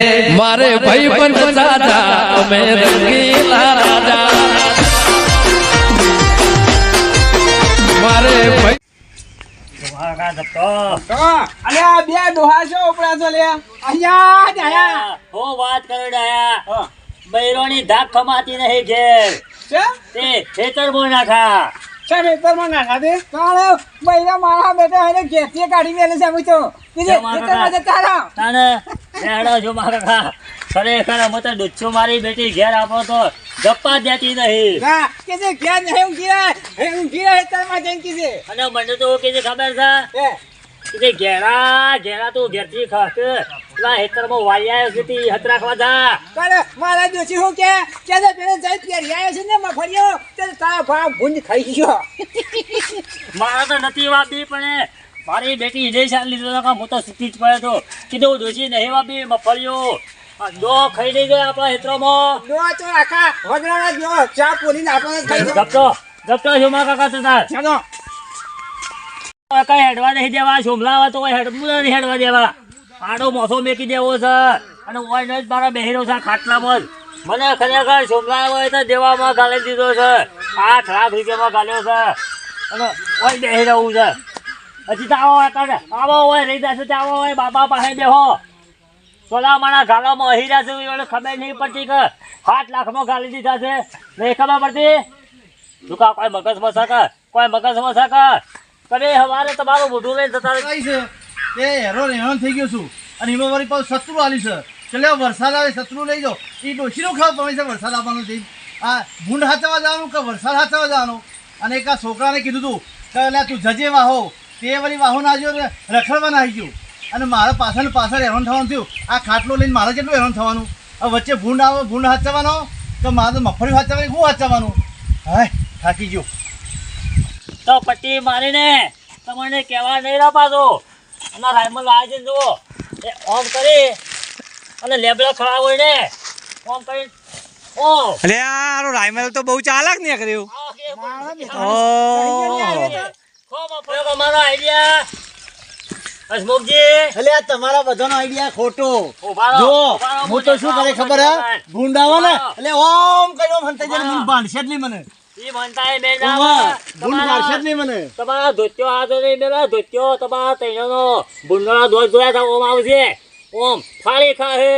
મારે ભાઈ પણ દાદા અમે રંગીલા રાજા. મારે ભાઈ મારા બેટા કાઢી મેલે છે તો રહો બેડો જો મારા ખા ખરેખર અમે તો મારી બેટી ઘેર આપો તો ગપ્પા દેતી નહીં. કે છે ઘેર નહીં ઊંઘી રહ્યા હે ઊંઘી રહ્યા ખેતરમાં જઈને છે અને મને તો કે છે ખબર છે? કે ઘેરા ઘેરા તું ઘેરથી ખાસ પેલા હેતરમાં વાઈ આવ્યો છે તી હત રાખવા જા. કરે મારા દોશી હું કે? કે છે પેલે જઈ પહેરી આવ્યો છે ને મફળિયો તે તારા ભાવ ભૂંજ ખાઈ ગયો. મારા તો નથી વાપી પણ મારી બેટી આ લીધો તો હું તો સીધી જ પડ્યો તો કીધું દોશી નહીં વાપી મફળિયો આ દો ખાઈ લઈ ગયા આપણા હેતરોમાં. દો તો આખા વગડાના દો ચા પોલીને આપણને ખાઈ જપતો જપતો છો મારા કાકા તો તાર. ચાલો કઈ હેડવા નહીં દેવા સોમલાવા તો હેડવું નથી હેડવા દેવા. આડો મોસો મેકી દેવો છે. અને ઓય જ મારા બહેરો છે ખાટલામાં. મને ખરેખર સોમલા હોય તો દેવામાં ગાળી દીધો છે. આઠ લાખ રૂપિયામાં ગાલ્યો છે. અને ઓય બહેરો છે. હજી તો આવો આવો હોય, રહી જશે તો આવો હોય પાસે બેહો. સોલા મારા ગાલામાં અહી રહ્યા છે એને ખબર નહીં પડતી કે આઠ લાખમાં ગાલી દીધા છે. નહીં ખબર પડતી? તું કોઈ મગજમાં શકે કોઈ મગજમાં શકે કને હવારે તમારું મોઢું લઈને જતા રહે. છે? એ હેરો હેરાન થઈ ગયો છું. અને એમાં પાછું શત્રુ આલી છે. ચાલે વરસાદ આવે, શત્રુ લઈ જાઓ. એ ડોશીનો ખાવ, તમે છે વરસાદ આવવાનો છે. આ ભૂંડ હાથવા જવાનું કે વરસાદ હાથવા જવાનું? અને એક આ છોકરાને કીધું તું કે તું જજે વાહો. તે વળી વાહન ના આવ્યો રખડવાના રખડવા આવી ગયું. અને મારે પાછળ પાછળ હેરાન થવાનું થયું. આ ખાટલો લઈને મારે કેટલું હેરાન થવાનું? હવે વચ્ચે ભૂંડ આવે ભૂંડ હાચવાનો તો મારે તો મગફળી હાચવાની શું હાચવાનું હાય થાકી ગયો. તો પટ્ટી મારીને તમને કહેવા નહીં રહ્યા પાછો. અને રાયમલ આજે જુઓ. એ ઓમ કરી અને લેબડા ખરાબ હોય ને ઓમ કરી. ઓ અરે આ રાયમલ તો બહુ ચાલાક ને કર્યું ઓ આઈડિયા હસમુખજી. એટલે આ તમારા બધાનો આઈડિયા ખોટો. જો હું તો શું કરે ખબર હે? ભૂંડાવો ને. એટલે ઓમ કર્યો મને તઈ મને બાંધશે જ નહીં મને. ઈ મનતા એ બે ના ભૂંડ બાંધશે જ નહીં મને. તમારા ધોત્યો હાથો નહીં મેલા ધોત્યો તમારા તૈયાનો ભૂંડોના ધોત જોયા હતા ઓમ આવશે ઓમ ફાળી ખાહે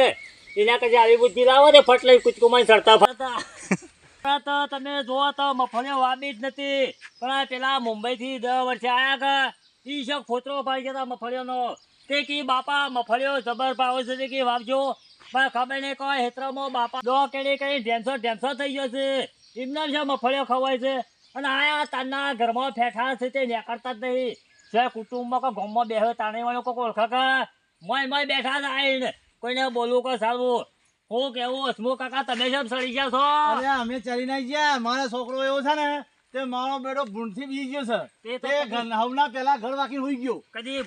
એના કરતા આવી બુદ્ધિ લાવો ને ફટ લઈ કૂચકુમાં ચડતા ફરતા. તો તમે જોવો તો મફળીઓ વાવી જ નથી. પણ પેલા પેલા મુંબઈથી દસ વર્ષે આયા કે ઈ છે ફોતરો ભાઈ જતા મફળીઓનો. તે કી બાપા, મફળીઓ જબર પાવે છે તે કી વાવજો. પણ ખબર નહીં કોઈ હેતરામાં બાપા. દો કેડી કરી ઢેંસો ઢેંસો થઈ ગયો છે. એમને છે મફળીઓ ખવાય છે? અને આયા તારના ઘરમાં ફેઠા છે તે નીકળતા જ નહીં. જે કુટુંબમાં કોઈ ગામમાં બેહે તાણીવાળો કોઈ ઓળખા કા મોય મોય બેઠા જ આવીને કોઈને બોલવું કહો સારું. હું કેવું, હસમુખ કાકા, તમે જેમ સડી ગયા છો? અરે અમે ચડી નાઈ ગયા. મારો છોકરો એવો છે ને તે મારો બેડો ભૂંડથી બીજી ગયો છે. તે ઘર હવના પેલા ઘર વાકીને હોઈ ગયો. કદી